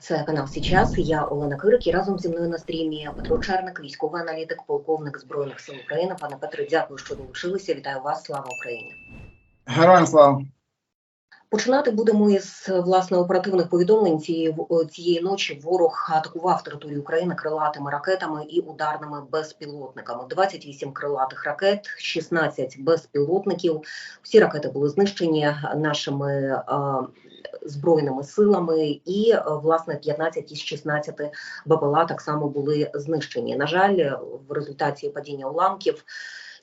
Це канал Січас. Я Олена Кирик і разом зі мною на стрімі Петро Черник, військовий аналітик, полковник збройних сил України. Пане Петре, дякую, що долучилися. Вітаю вас. Слава Україні! Героям слава! Починати будемо із власне оперативних повідомлень. Цієї цієї ночі ворог атакував територію України крилатими ракетами і ударними безпілотниками. 28 крилатих ракет, 16 безпілотників. Всі ракети були знищені нашими збройними силами, і власне 15 із 16 БПЛА так само були знищені. На жаль, в результаті падіння уламків.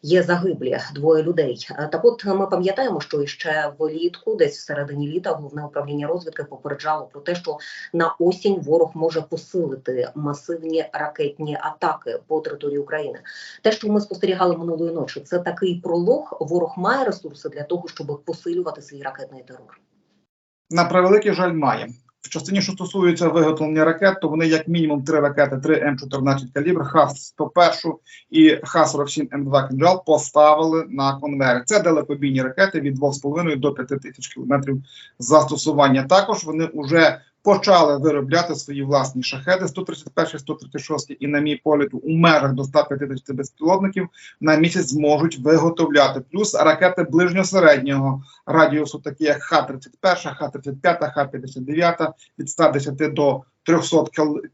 Є загиблі двоє людей. Так, от ми пам'ятаємо, що ще влітку, десь всередині літа, головне управління розвідки попереджало про те, що на осінь ворог може посилити масивні ракетні атаки по території України. Те, що ми спостерігали минулої ночі, це такий пролог. Ворог має ресурси для того, щоб посилювати свій ракетний терор. На превеликий жаль, має. В частині, що стосується виготовлення ракет, то вони як мінімум три ракети, три М14 калібр, Х-101 і Х-47М2 «Кінжал» поставили на конвейер. Це далекобійні ракети від 2,5 до 5 тисяч кілометрів застосування. Також вони вже почали виробляти свої власні шахеди 131, 136 і на мій політ у межах до 150 безпілотників на місяць зможуть виготовляти. Плюс ракети ближньо-середнього радіусу, такі як Х-31, Х-35, Х-59 від 110 до 300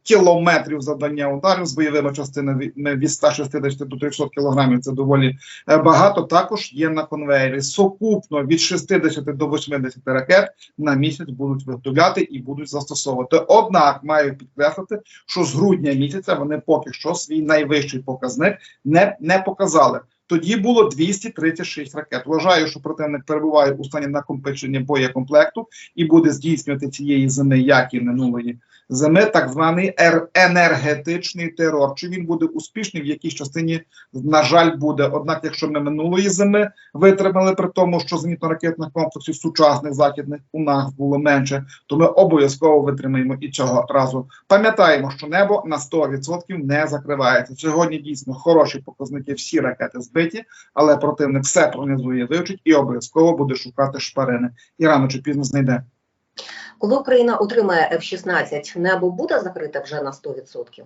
кілометрів завдання ударів з бойовими частинами від 160 до 300 кілограмів. Це доволі багато. Також є на конвейері. Сукупно від 60 до 80 ракет на місяць будуть виготовляти і будуть застосовувати. Однак маю підкреслити, що з грудня місяця вони поки що свій найвищий показник не, не показали. Тоді було 236 ракет. Вважаю, що противник перебуває у стані накопичення боєкомплекту і буде здійснювати цієї зими, як і минулої зими, так званий енергетичний терор. Чи він буде успішний в якійсь частині? На жаль, буде. Однак, якщо ми минулої зими витримали при тому, що зенітно-ракетних комплексів сучасних західних у нас було менше, то ми обов'язково витримаємо і цього разу. Пам'ятаємо, що небо на 100% не закривається. Сьогодні дійсно хороші показники. Всі ракети збиті, але противник все пронизує, вивчить і обов'язково буде шукати шпарини. І рано чи пізно знайде. Коли Україна отримає F-16, небо буде закрите вже на 100%?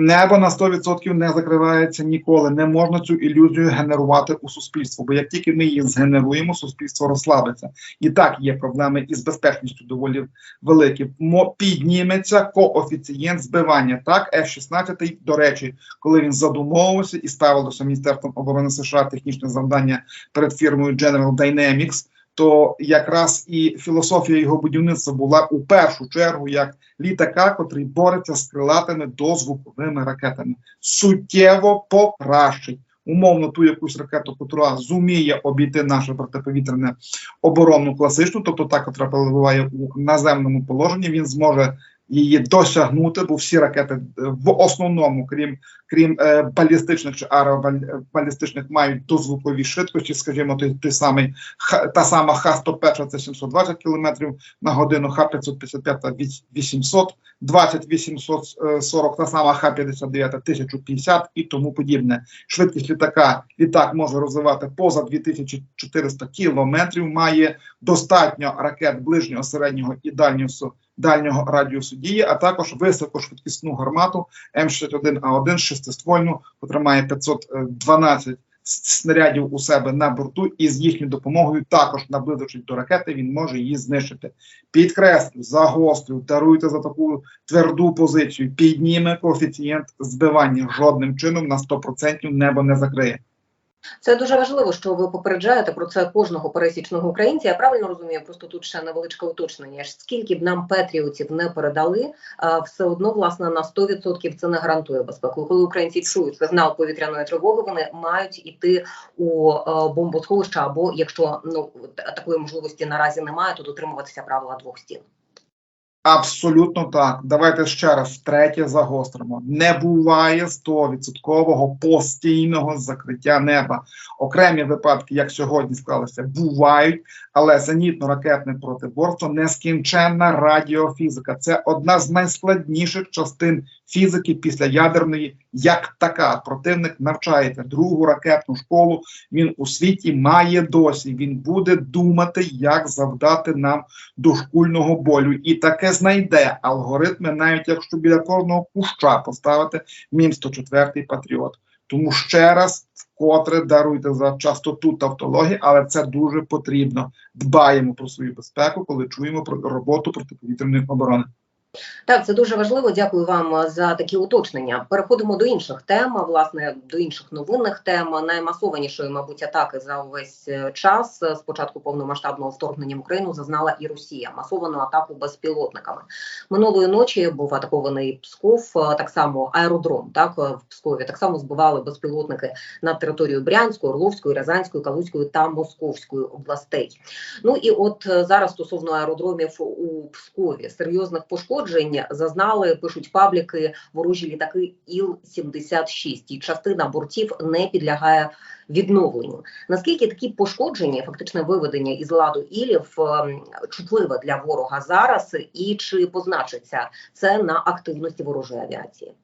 Небо на 100% не закривається ніколи. Не можна цю ілюзію генерувати у суспільство, бо як тільки ми її згенеруємо, суспільство розслабиться. І так є проблеми із безпечністю доволі великі. Мо підніметься коофіцієнт збивання. Так, F-16, до речі, коли він задумовувався і ставилося Міністерством оборони США технічне завдання перед фірмою General Dynamics, то якраз і філософія його будівництва була у першу чергу як літака, котрий бореться з крилатими дозвуковими ракетами, суттєво покращить. Умовно, ту якусь ракету, котра зуміє обійти нашу протиповітряне оборонну класичну, тобто та, котра перебуває у наземному положенні, він зможе її досягнути, бо всі ракети в основному, крім крім е, балістичних чи аеробалістичних, мають дозвукові швидкості, скажімо, той, той самий та сама Х-101 це 720 км на годину, Х-555 800, 20 840, та сама Х-59 1050 і тому подібне. Швидкість літака літак може розвивати поза 2400 кілометрів, має достатньо ракет ближнього, середнього і дальнього дальнього радіусу дії, а також високошвидкісну гармату М61А1 шестиствольну, котра має 512 снарядів у себе на борту, і з їхньою допомогою, також наблизившись до ракети, він може її знищити. Підкреслю, загострю, даруйте за таку тверду позицію. Підніме коефіцієнт збивання жодним чином на 100% небо не закриє. Це дуже важливо, що ви попереджаєте про це кожного пересічного українця. Я правильно розумію, просто тут ще невеличке уточнення. Скільки б нам петріотів не передали, все одно власне на 100% це не гарантує безпеку. Коли українці чують сигнал повітряної тривоги, вони мають іти у бомбосховище, або якщо ну такої можливості наразі немає, то дотримуватися правила двох стін. Абсолютно так. Давайте ще раз втретє загостримо. Не буває 100% постійного закриття неба. Окремі випадки, як сьогодні склалися, бувають, але зенітно-ракетне протиборство нескінченна радіофізика. Це одна з найскладніших частин фізики після ядерної, як така. Противник навчається другу ракетну школу. Він у світі має досі. Він буде думати, як завдати нам дошкульного болю. І таке знайде алгоритми, навіть якщо біля кожного куща поставити мін 104 патріот. Тому ще раз вкотре даруйте за частоту тавтології, але це дуже потрібно. Дбаємо про свою безпеку, коли чуємо про роботу протиповітряної оборони. Так, це дуже важливо. Дякую вам за такі уточнення. Переходимо до інших тем, власне, до інших новинних тем. Наймасованішої, мабуть, атаки за увесь е, час з початку повномасштабного вторгнення в Україну зазнала і Росія. Масовану атаку безпілотниками. Минулої ночі був атакований Псков, е, так само аеродром. Так е, в Пскові так само збивали безпілотники на територію Брянської, Орловської, Рязанської, Калузької та Московської областей. Ну і от е, зараз стосовно аеродромів у Пскові серйозних пошкоджень зазнали, пишуть пабліки, ворожі літаки Іл-76. І частина бортів не підлягає відновленню. Наскільки такі пошкодження, фактичне виведення із ладу Ілів ем, чутливе для ворога зараз, і чи позначиться це на активності ворожої авіації?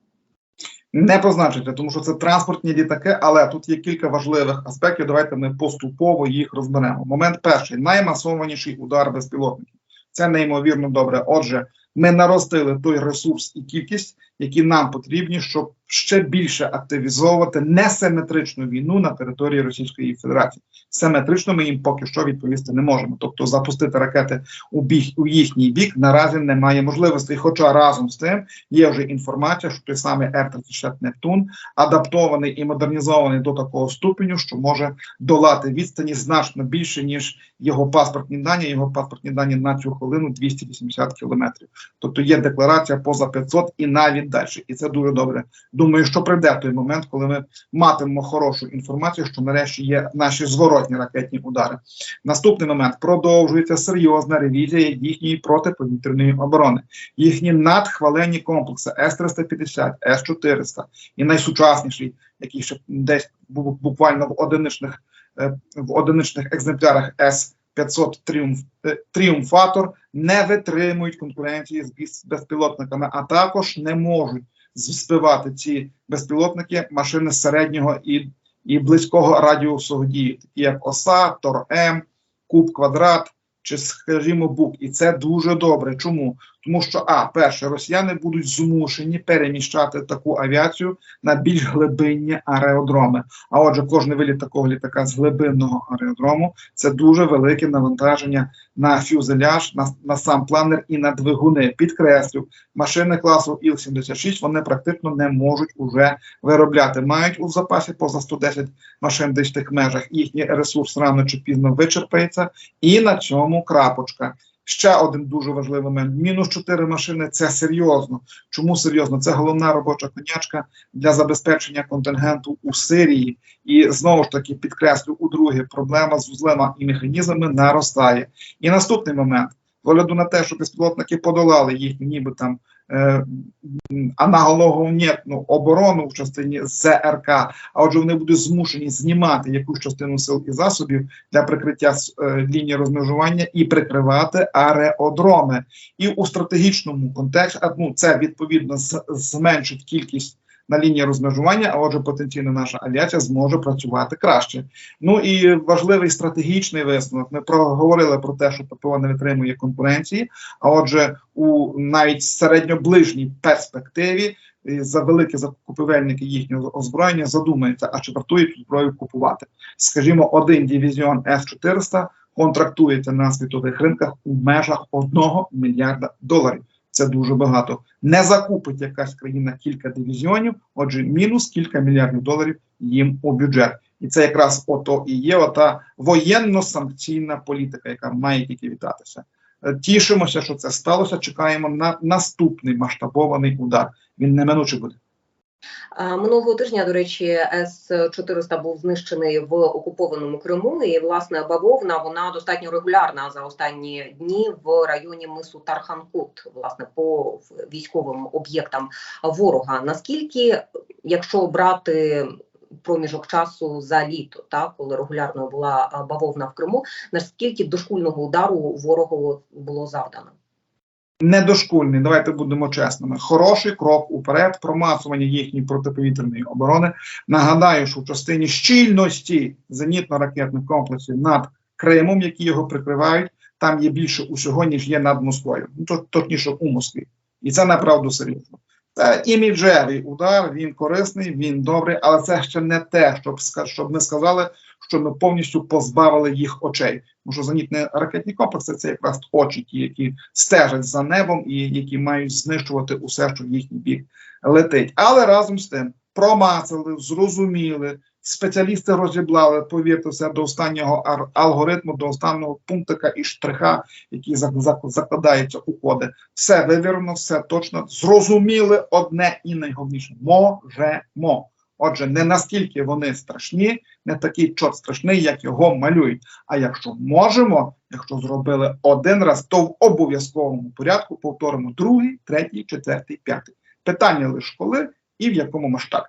Не позначиться, тому що це транспортні літаки, але тут є кілька важливих аспектів. Давайте ми поступово їх розберемо. Момент перший наймасованіший удар безпілотників. Це неймовірно добре. Отже, ми наростили той ресурс і кількість, які нам потрібні, щоб ще більше активізовувати несиметричну війну на території Російської Федерації. Симетрично ми їм поки що відповісти не можемо. Тобто запустити ракети у біг у їхній бік наразі немає можливості. Хоча разом з тим є вже інформація, що той самий Р-36 Нептун адаптований і модернізований до такого ступеню, що може долати відстані значно більше ніж його паспортні дані. Його паспортні дані на цю хвилину 280 кілометрів. Тобто є декларація поза 500 і навіть далі. І це дуже добре. Думаю, що прийде той момент, коли ми матимемо хорошу інформацію, що нарешті є наші зворотні ракетні удари. Наступний момент продовжується серйозна ревізія їхньої протиповітряної оборони. Їхні надхвалені комплекси С-350, С-400 і найсучасніший, який ще десь був буквально в одиничних е, в одиничних екземплярах С. 500 тріумф, е, тріумфатор не витримують конкуренції з безпілотниками, а також не можуть збивати ці безпілотники машини середнього і, і близького радіусу дії, такі як ОСА, Тор-М, Куб Квадрат чи, скажімо, БУК. І це дуже добре. Чому? Тому що, а, перше, росіяни будуть змушені переміщати таку авіацію на більш глибинні аеродроми. А отже, кожен виліт такого літака з глибинного аеродрому це дуже велике навантаження на фюзеляж, на, на сам планер і на двигуни. Підкреслю, машини класу Іл-76 вони практично не можуть уже виробляти. Мають у запасі поза 110 машин десь в тих межах. Їхній ресурс рано чи пізно вичерпається, і на цьому крапочка. Ще один дуже важливий момент: мінус 4 машини це серйозно. Чому серйозно? Це головна робоча конячка для забезпечення контингенту у Сирії. І знову ж таки підкреслю, у друге проблема з вузлема і механізмами наростає. І наступний момент: з огляду на те, що безпілотники подолали їхні, ніби там е, м, аналоговнєтну оборону в частині ЗРК, а отже, вони будуть змушені знімати якусь частину сил і засобів для прикриття е, лінії розмежування і прикривати аеодроми. І у стратегічному контексті ну, це відповідно зменшить кількість на лінії розмежування, а отже, потенційно наша авіація зможе працювати краще. Ну і важливий стратегічний висновок. Ми проговорили про те, що ППО не витримує конкуренції. А отже, у навіть середньоближній перспективі за великі закупівельники їхнього озброєння задумаються, а чи вартує цю зброю купувати. Скажімо, один дивізіон С-400 контрактується на світових ринках у межах 1 мільярда доларів. Це дуже багато. Не закупить якась країна кілька дивізіонів, отже, мінус кілька мільярдів доларів їм у бюджет. І це якраз ото і є ота воєнно-санкційна політика, яка має тільки вітатися. Е, Тішимося, що це сталося. Чекаємо на наступний масштабований удар. Він неминуче буде. Минулого тижня, до речі, С-400 був знищений в окупованому Криму, і власне бавовна вона достатньо регулярна за останні дні в районі мису Тарханкут, власне, по військовим об'єктам ворога. Наскільки, якщо брати проміжок часу за літо, так коли регулярно була бавовна в Криму, наскільки дошкульного удару ворогу було завдано? Недошкульний, давайте будемо чесними. Хороший крок уперед, промасування їхньої протиповітряної оборони. Нагадаю, що в частині щільності зенітно-ракетних комплексів над Кримом, які його прикривають, там є більше усього, ніж є над Москвою. Ну, точніше, у Москві. І це направду серйозно. Це іміджевий удар, він корисний, він добрий, але це ще не те, щоб, щоб ми сказали, що ми повністю позбавили їх очей. Тому що зенітні ракетні комплекси це якраз очі, ті, які стежать за небом і які мають знищувати усе, що в їхній бік летить. Але разом з тим промацали, зрозуміли, спеціалісти розіблали, повірте, все до останнього алгоритму, до останнього пунктика і штриха, які зак- зак- закладаються у коди. Все вивірено, все точно. Зрозуміли одне і найголовніше: можемо. Отже, не наскільки вони страшні, не такий чорт страшний, як його малюють. А якщо можемо, якщо зробили один раз, то в обов'язковому порядку повторимо другий, третій, четвертий, п'ятий. Питання лише коли і в якому масштабі.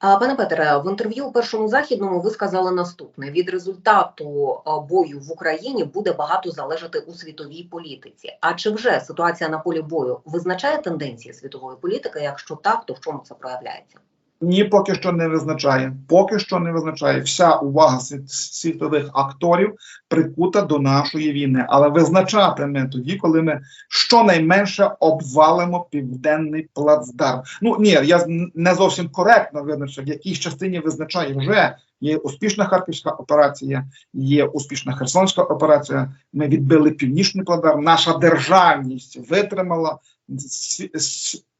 Пане Петре, в інтерв'ю у першому західному ви сказали наступне: від результату бою в Україні буде багато залежати у світовій політиці. А чи вже ситуація на полі бою визначає тенденції світової політики? Якщо так, то в чому це проявляється? Ні, поки що не визначає. Поки що не визначає. Вся увага світових акторів прикута до нашої війни. Але визначатиме тоді, коли ми щонайменше обвалимо південний плацдарм. Ну ні, я не зовсім коректно визначив, в якій частині визначає вже. Є успішна харківська операція, є успішна херсонська операція. Ми відбили північний плацдарм. Наша державність витримала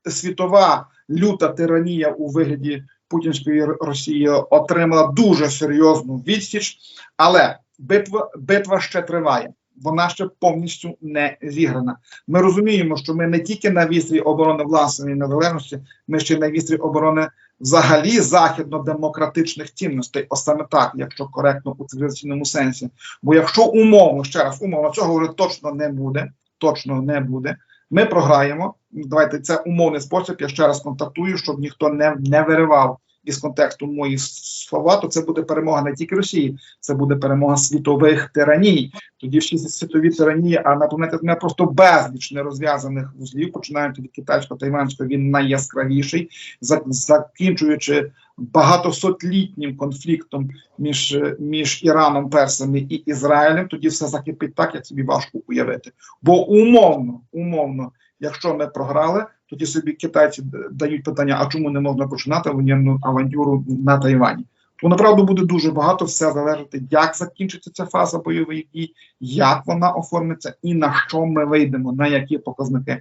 світова люта тиранія у вигляді путінської Росії отримала дуже серйозну відсіч, але битва, битва ще триває. Вона ще повністю не зіграна. Ми розуміємо, що ми не тільки на вістрі оборони власної незалежності, ми ще й на вістрі оборони взагалі західно-демократичних цінностей, ось саме так, якщо коректно у цивілізаційному сенсі. Бо якщо умовно, ще раз умовно, цього вже точно не буде, точно не буде. Ми програємо. Давайте це умовний спосіб. Я ще раз контактую, щоб ніхто не, не виривав із контексту мої слова. То це буде перемога не тільки Росії, це буде перемога світових тираній. Тоді всі світові тиранії, а на планеті Земля просто безліч нерозв'язаних вузлів, починаючи від китайсько-тайванського, він найяскравіший, за- закінчуючи багатосотлітнім конфліктом між, між Іраном, Персами і Ізраїлем, тоді все закипить так, як собі важко уявити. Бо умовно, умовно, якщо ми програли, тоді собі китайці дають питання: а чому не можна починати воєнну авантюру на Тайвані? То направду буде дуже багато все залежати, як закінчиться ця фаза бойових дій, як вона оформиться і на що ми вийдемо, на які показники.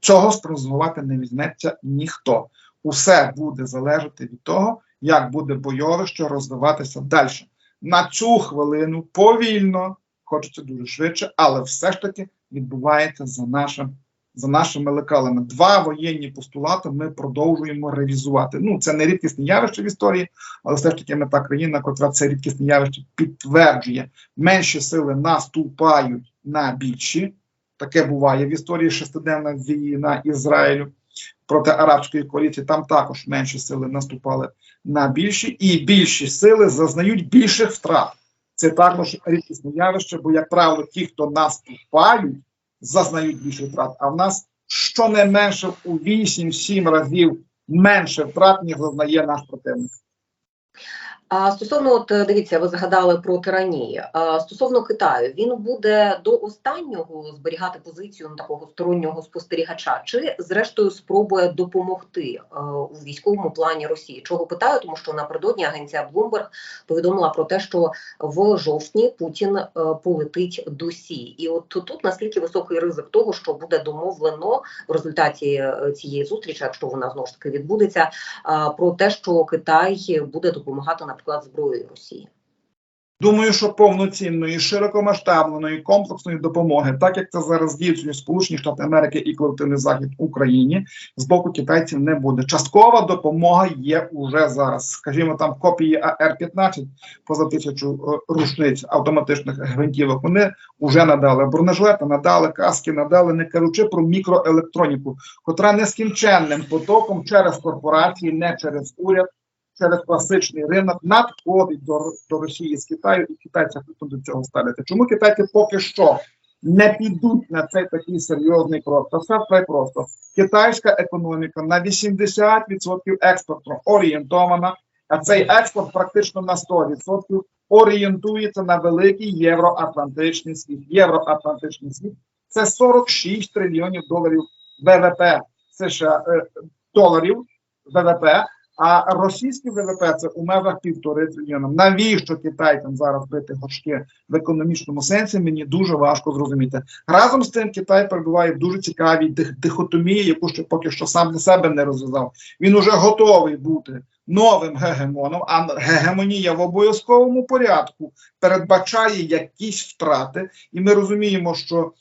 Цього спрогнозувати не візьметься ніхто. Усе буде залежати від того, як буде бойовище розвиватися далі. На цю хвилину повільно, хочеться дуже швидше, але все ж таки відбувається за нашим. За нашими лекалами два воєнні постулати ми продовжуємо реалізувати. Ну це не рідкісне явище в історії, але все ж таки ми та країна, котра це рідкісне явище підтверджує. Менші сили наступають на більші. Таке буває в історії шестиденна війна Ізраїлю проти арабської коаліції. Там також менші сили наступали на більші, і більші сили зазнають більших втрат. Це також рідкісне явище, бо, як правило, ті, хто наступають, зазнають більше втрат. А в нас щонайменше у 8-7 разів менше втрат, ніж зазнає наш противник. А стосовно, от е, дивіться, ви згадали про тиранії. Стосовно Китаю, він буде до останнього зберігати позицію на такого стороннього спостерігача, чи зрештою спробує допомогти е, у військовому плані Росії? Чого питаю? Тому що напередодні агенція Bloomberg повідомила про те, що в жовтні Путін е, полетить до Сі. І от тут наскільки високий ризик того, що буде домовлено в результаті цієї зустрічі, якщо вона знову ж таки відбудеться, про те, що Китай буде допомагати, наприклад, зброєю Росії. Думаю, що повноцінної, широкомасштабної, комплексної допомоги, так як це зараз діють Сполучені Штати Америки і колективний захід Україні, з боку китайців не буде. Часткова допомога є уже зараз. Скажімо, там копії АР-15 поза тисячу е, рушниць автоматичних гвинтівок. Вони вже надали бронежилети, надали каски, надали, не кажучи про мікроелектроніку, котра нескінченним потоком через корпорації, не через уряд. Через класичний ринок надходить до, до Росії з Китаю, і китайці до цього ставляться. Чому китайці поки що не підуть на цей такий серйозний крок? Та все вкрай просто. Китайська економіка на 80% експорту орієнтована А цей експорт практично на 100% орієнтується на великий євроатлантичний світ. Євроатлантичний світ це 46 трильйонів доларів ВВП США е, доларів ВВП. А російський ВВП це у межах півтори трильйона. Навіщо китайцям зараз бити горшки в економічному сенсі? Мені дуже важко зрозуміти. Разом з тим, Китай перебуває в дуже цікавій дихотомії, яку ще поки що сам для себе не розв'язав. Він уже готовий бути новим гегемоном, а гегемонія в обов'язковому порядку передбачає якісь втрати, і ми розуміємо, що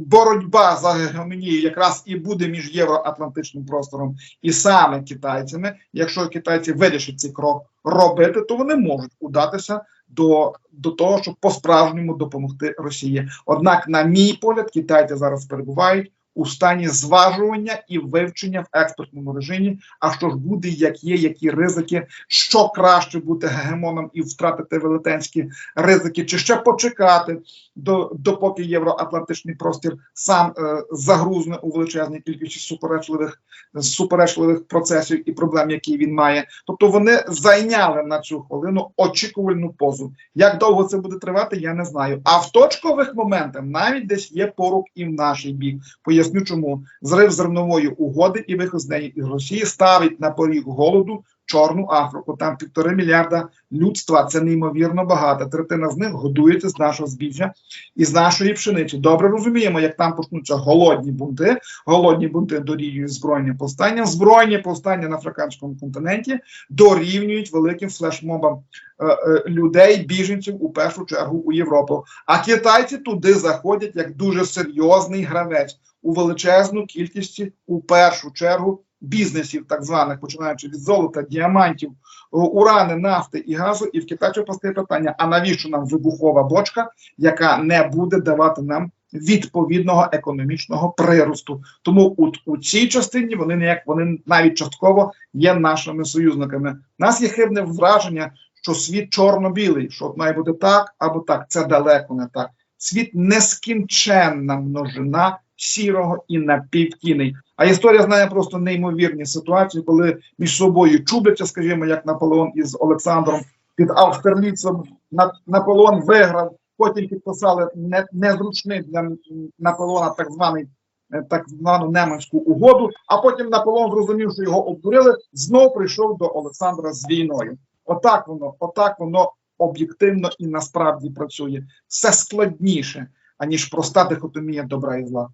боротьба за гегемонію якраз і буде між євроатлантичним простором і саме китайцями. Якщо китайці вирішать цей крок робити, то вони можуть удатися до, до того, щоб по-справжньому допомогти Росії. Однак, на мій погляд, китайці зараз перебувають у стані зважування і вивчення в експортному режимі. А що ж буде, як є, які ризики, що краще бути гегемоном і втратити велетенські ризики, чи ще почекати до допоки євроатлантичний простір сам е, загрузне у величезній кількості суперечливих суперечливих процесів і проблем, які він має. Тобто вони зайняли на цю хвилину очікувальну позу. Як довго це буде тривати, я не знаю. А в точкових моментах навіть десь є порук і в наш бік. Чому зрив зернової угоди і вихід з неї із Росії ставить на поріг голоду Чорну Африку. Там півтори мільярда людства. Це неймовірно багато. Третина з них годується з нашого збіжжя і з нашої пшениці. Добре розуміємо, як там почнуться голодні бунти. Голодні бунти дорівнюють збройні повстання. Збройні повстання на африканському континенті дорівнюють великим флешмобам е, е, людей, біженців у першу чергу у Європу. А китайці туди заходять як дуже серйозний гравець у величезну кількість у першу чергу бізнесів, так званих, починаючи від золота, діамантів, урани, нафти і газу. І в Китайцю постає питання: а навіщо нам вибухова бочка, яка не буде давати нам відповідного економічного приросту? Тому у, у цій частині вони ніяк вони навіть частково є нашими союзниками. У нас є хибне враження, що світ чорно-білий, що має бути так або так. Це далеко не так. Світ нескінченна множина сірого і напівтіней. А історія знає просто неймовірні ситуації, коли між собою чубляться, скажімо, як Наполеон із Олександром під Австерліцем. На- Наполеон виграв, потім підписали незручний для Наполеона так званий. е, Так звану Неманську угоду, а потім Наполеон зрозумів, що його обдурили, знов прийшов до Олександра з війною. Отак воно, отак воно об'єктивно і насправді працює. Все складніше, аніж проста дихотомія добра і зла.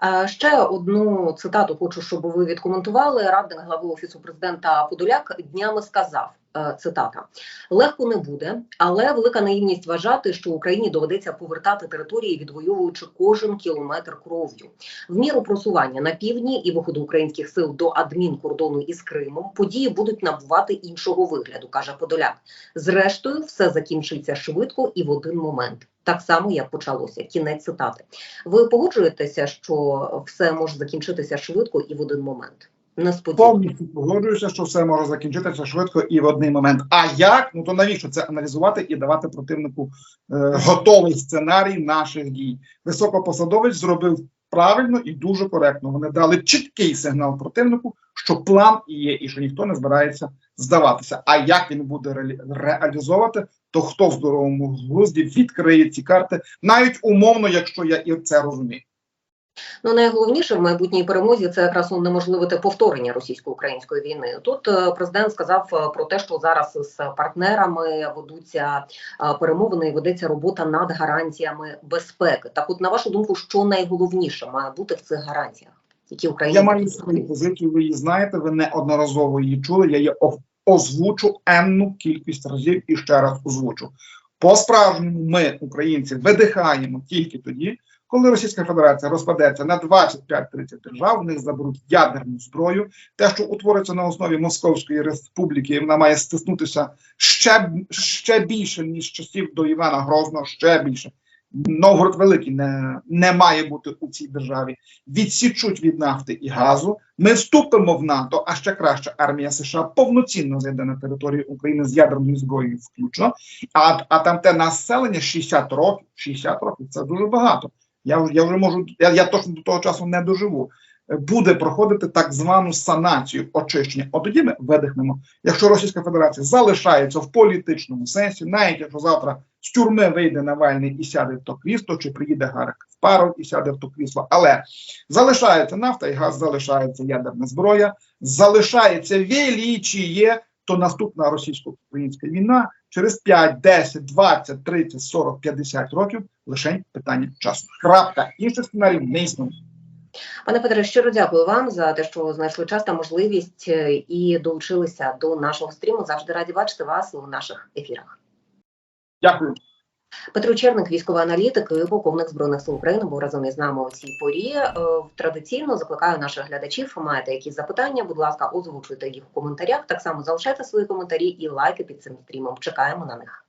А ще одну цитату хочу, щоб ви відкоментували. Радник глави офісу президента Подоляк днями сказав. Е, Цитата легко не буде, але велика наївність вважати, що Україні доведеться повертати території, відвоюючи кожен кілометр кров'ю. В міру просування на півдні і виходу українських сил до адмінкордону із Кримом події будуть набувати іншого вигляду, каже Подоляк. Зрештою, все закінчиться швидко і в один момент, так само як почалося. Кінець цитати. Ви погоджуєтеся, що все може закінчитися швидко і в один момент? Несподівано. Повністю погоджуюся, що все може закінчитися швидко і в один момент. А як? Ну то навіщо це аналізувати і давати противнику е, готовий сценарій наших дій? Високопосадовець зробив правильно і дуже коректно. Вони дали чіткий сигнал противнику, що план є, і що ніхто не збирається здаватися. А як він буде реалі- реалізовувати, то хто в здоровому глузді відкриє ці карти, навіть умовно, якщо я і це розумію. Ну найголовніше в майбутній перемозі це якраз унеможливити повторення російсько-української війни. Тут е, президент сказав е, про те, що зараз з партнерами ведуться е, перемовини і ведеться робота над гарантіями безпеки. Так, от на вашу думку, що найголовніше має бути в цих гарантіях, які Україна Я маю свою позицію, ви її знаєте, ви неодноразово її чули. Я її озвучу енну кількість разів і ще раз озвучу. По справжньому ми, українці, видихаємо тільки тоді, коли Російська Федерація розпадеться на 25-30 держав, в них заберуть ядерну зброю. Те, що утвориться на основі Московської республіки, вона має стиснутися ще, ще більше, ніж часів до Івана Грозного, ще більше. Новгород Великий не, не має бути у цій державі. Відсічуть від нафти і газу. Ми вступимо в НАТО, а ще краще армія США повноцінно зайде на територію України з ядерною зброєю включно. А, а там те населення 60 років. 60 років це дуже багато. Я я вже можу. Я, я точно до того часу не доживу. е, буде проходити так звану санацію очищення. От тоді ми видихнемо. Якщо Російська Федерація залишається в політичному сенсі, навіть якщо завтра з тюрми вийде Навальний і сяде в то крісло, чи приїде Гарик Спаров і сяде в то крісло, але залишається нафта і газ, залишається ядерна зброя, залишається величіє, то наступна російсько-українська війна через 5, 10, 20, 30, 40, 50 років лише питання часу. Крапка. Інших сценаріїв не існує. Пане Федоре, щиро дякую вам за те, що знайшли час та можливість е, і долучилися до нашого стріму. Завжди раді бачити вас у наших ефірах. Дякую. Петро Черник, військовий аналітик і полковник збройних сил України, був разом із нами у цій порі. Е, Традиційно закликаю наших глядачів. Маєте якісь запитання? Будь ласка, озвучуйте їх у коментарях. Так само залишайте свої коментарі і лайки під цим стрімом. Чекаємо на них.